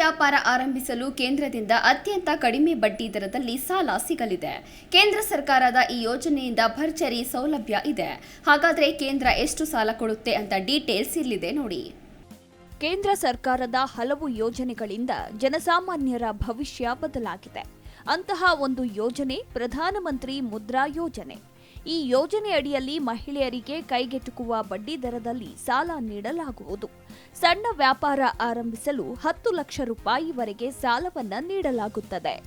ವ್ಯಾಪಾರ ಆರಂಭಿಸಲು ಕೇಂದ್ರದಿಂದ ಅತ್ಯಂತ ಕಡಿಮೆ ಬಡ್ಡಿ ದರದಲ್ಲಿ ಸಾಲ ಸಿಗಲಿದೆ. ಕೇಂದ್ರ ಸರ್ಕಾರದ ಈ ಯೋಜನೆಯಿಂದ ಭರ್ಜರಿ ಸೌಲಭ್ಯ ಇದೆ. ಹಾಗಾದರೆ ಕೇಂದ್ರ ಎಷ್ಟು ಸಾಲ ಕೊಡುತ್ತೆ ಅಂತ ಡೀಟೇಲ್ಸ್ ಇಲ್ಲಿದೆ ನೋಡಿ. ಕೇಂದ್ರ ಸರ್ಕಾರದ ಹಲವು ಯೋಜನೆಗಳಿಂದ ಜನಸಾಮಾನ್ಯರ ಭವಿಷ್ಯ ಬದಲಾಗಿದೆ. ಅಂತಹ ಒಂದು ಯೋಜನೆ ಪ್ರಧಾನಮಂತ್ರಿ ಮುದ್ರಾ ಯೋಜನೆ. ಈ ಯೋಜನೆ ಅಡಿಯಲ್ಲಿ ಮಹಿಳೆಯರಿಗೆ ಕೈಗೆಟುಕುವ ಬಡ್ಡಿ ದರದಲ್ಲಿ ಸಾಲ ನೀಡಲಾಗುವುದು. ಸಣ್ಣ ವ್ಯಾಪಾರ ಆರಂಭಿಸಲು ಹತ್ತು ಲಕ್ಷ ರೂಪಾಯಿವರೆಗೆ ಸಾಲವನ್ನು ನೀಡಲಾಗುತ್ತದೆ.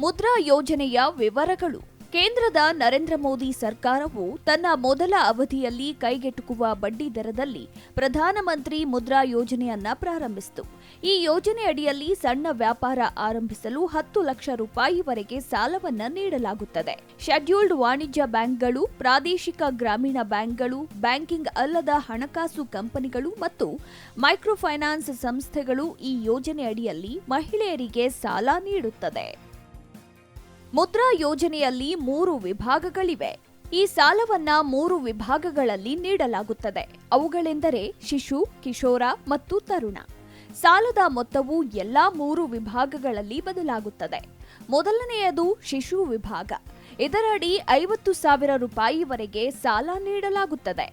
ಮುದ್ರಾ ಯೋಜನೆಯ ವಿವರಗಳು. ಕೇಂದ್ರದ ನರೇಂದ್ರ ಮೋದಿ ಸರ್ಕಾರವು ತನ್ನ ಮೊದಲ ಅವಧಿಯಲ್ಲಿ ಕೈಗೆಟುಕುವ ಬಡ್ಡಿ ದರದಲ್ಲಿ ಪ್ರಧಾನಮಂತ್ರಿ ಮುದ್ರಾ ಯೋಜನೆಯನ್ನ ಪ್ರಾರಂಭಿಸಿತು. ಈ ಯೋಜನೆ ಅಡಿಯಲ್ಲಿ ಸಣ್ಣ ವ್ಯಾಪಾರ ಆರಂಭಿಸಲು ಹತ್ತು ಲಕ್ಷ ರೂಪಾಯಿವರೆಗೆ ಸಾಲವನ್ನ ನೀಡಲಾಗುತ್ತದೆ. ಶೆಡ್ಯೂಲ್ಡ್ ವಾಣಿಜ್ಯ ಬ್ಯಾಂಕ್ಗಳು, ಪ್ರಾದೇಶಿಕ ಗ್ರಾಮೀಣ ಬ್ಯಾಂಕ್ಗಳು, ಬ್ಯಾಂಕಿಂಗ್ ಅಲ್ಲದ ಹಣಕಾಸು ಕಂಪನಿಗಳು ಮತ್ತು ಮೈಕ್ರೋಫೈನಾನ್ಸ್ ಸಂಸ್ಥೆಗಳು ಈ ಯೋಜನೆ ಅಡಿಯಲ್ಲಿ ಮಹಿಳೆಯರಿಗೆ ಸಾಲ ನೀಡುತ್ತದೆ. ಮುದ್ರಾ ಯೋಜನೆಯಲ್ಲಿ ಮೂರು ವಿಭಾಗಗಳಿವೆ. ಈ ಸಾಲವನ್ನ ಮೂರು ವಿಭಾಗಗಳಲ್ಲಿ ನೀಡಲಾಗುತ್ತದೆ. ಅವುಗಳೆಂದರೆ ಶಿಶು, ಕಿಶೋರ ಮತ್ತು ತರುಣ. ಸಾಲದ ಮೊತ್ತವು ಎಲ್ಲಾ ಮೂರು ವಿಭಾಗಗಳಲ್ಲಿ ಬದಲಾಗುತ್ತದೆ. ಮೊದಲನೆಯದು ಶಿಶು ವಿಭಾಗ. ಇದರಡಿ ಐವತ್ತು ಸಾವಿರ ರೂಪಾಯಿವರೆಗೆ ಸಾಲ ನೀಡಲಾಗುತ್ತದೆ.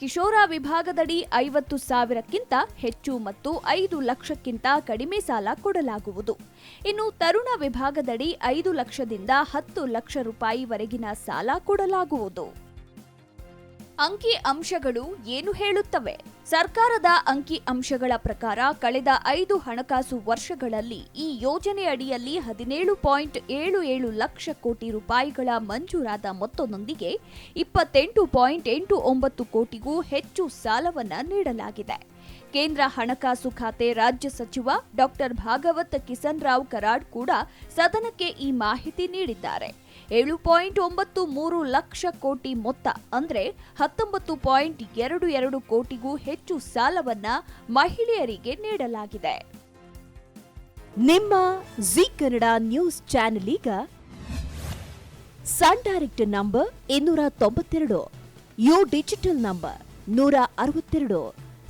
ಕಿಶೋರ ವಿಭಾಗದಡಿ ಐವತ್ತು ಸಾವಿರಕ್ಕಿಂತ ಹೆಚ್ಚು ಮತ್ತು ಐದು ಲಕ್ಷಕ್ಕಿಂತ ಕಡಿಮೆ ಸಾಲ ಕೊಡಲಾಗುವುದು. ಇನ್ನು ತರುಣ ವಿಭಾಗದಡಿ ಐದು ಲಕ್ಷದಿಂದ ಹತ್ತು ಲಕ್ಷ ರೂಪಾಯಿವರೆಗಿನ ಸಾಲ ಕೊಡಲಾಗುವುದು. ಅಂಕಿ ಅಂಶಗಳು ಏನು ಹೇಳುತ್ತವೆ? ಸರ್ಕಾರದ ಅಂಕಿ ಅಂಶಗಳ ಪ್ರಕಾರ ಕಳೆದ ಐದು ಹಣಕಾಸು ವರ್ಷಗಳಲ್ಲಿ ಈ ಯೋಜನೆ ಅಡಿಯಲ್ಲಿ ಹದಿನೇಳು ಪಾಯಿಂಟ್ ಏಳು ಏಳು ಲಕ್ಷ ಕೋಟಿ ರೂಪಾಯಿಗಳ ಮಂಜೂರಾದ ಮೊತ್ತದೊಂದಿಗೆ ಇಪ್ಪತ್ತೆಂಟು ಪಾಯಿಂಟ್ ಎಂಟು ಒಂಬತ್ತು ಕೋಟಿಗೂ ಹೆಚ್ಚು ಸಾಲವನ್ನು ನೀಡಲಾಗಿದೆ. ಕೇಂದ್ರ ಹಣಕಾಸು ಖಾತೆ ರಾಜ್ಯ ಸಚಿವ ಡಾಕ್ಟರ್ ಭಾಗವತ್ ಕಿಸನ್ ರಾವ್ ಕರಾಡ್ ಕೂಡ ಸದನಕ್ಕೆ ಈ ಮಾಹಿತಿ ನೀಡಿದ್ದಾರೆ. ಏಳು ಪಾಯಿಂಟ್ ಒಂಬತ್ತು ಮೂರು ಲಕ್ಷ ಕೋಟಿ ಮೊತ್ತ ಅಂದರೆ ಹತ್ತೊಂಬತ್ತು ಪಾಯಿಂಟ್ ಎರಡು ಎರಡು ಕೋಟಿಗೂ ಹೆಚ್ಚು ಸಾಲವನ್ನ ಮಹಿಳೆಯರಿಗೆ ನೀಡಲಾಗಿದೆ. ನಿಮ್ಮ ಜಿ ಕನ್ನಡ ನ್ಯೂಸ್ ಚಾನೆಲ್ ಈಗ ಸನ್ ಡೈರೆಕ್ಟ್ ನಂಬರ್ ಇನ್ನೂರ ತೊಂಬತ್ತೆರಡು, ಯು ಡಿಜಿಟಲ್ ನಂಬರ್ ನೂರ ಅರವತ್ತೆರಡು.